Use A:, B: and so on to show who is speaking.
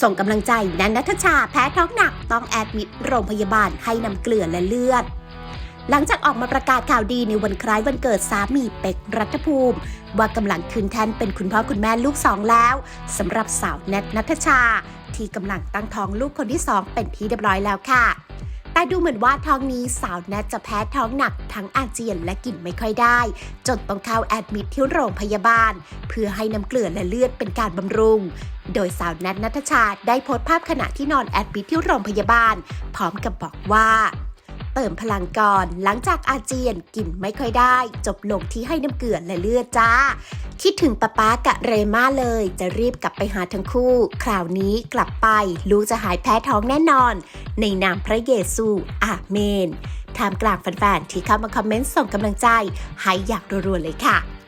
A: ส่งกำลังใจนันนัทชาแพ้ท้องหนักต้องแอดมิดโรงพยาบาลให้นำเกลือและเลือด หลังจากออกมาประกาศข่าวดีในวันคล้ายวันเกิดสามีเป็กรัฐภูมิ ว่ากำลังคืนแทนเป็นคุณพ่อคุณแม่ลูกสองแล้วสำหรับสาวแนทนัทชา ที่กำลังตั้งท้องลูกคนที่สองเป็นที่เรียบร้อยแล้วค่ะ แต่ดูเหมือนว่าท้องนี้สาวแนทจะแพ้ท้องหนักทั้งอาเจียนและกินไม่ค่อยได้ จนต้องเข้าแอดมิดที่โรงพยาบาล เพื่อให้น้ำเกลือและเลือดเป็นการบำรุง โดยสาวแนทนัทชาได้โพสต์ภาพขณะที่นอนแอดมิดที่โรงพยาบาล พร้อมกับบอกว่าเติมพลังก่อนหลังจากอาเจียนกินไม่ค่อยได้ จบลงที่ให้น้ำเกลือและเลือดจ้า คิดถึงป้าป๊ากะเรมาเลย จะรีบกลับไปหาทั้งคู่ คราวนี้กลับไปลูกจะหายแพ้ท้องแน่นอน ในนามพระเยซู อาเมนท่ามกลางแฟนๆที่เข้ามาคอมเมนต์ส่งกำลังใจให้อยากรัวๆเลยค่ะ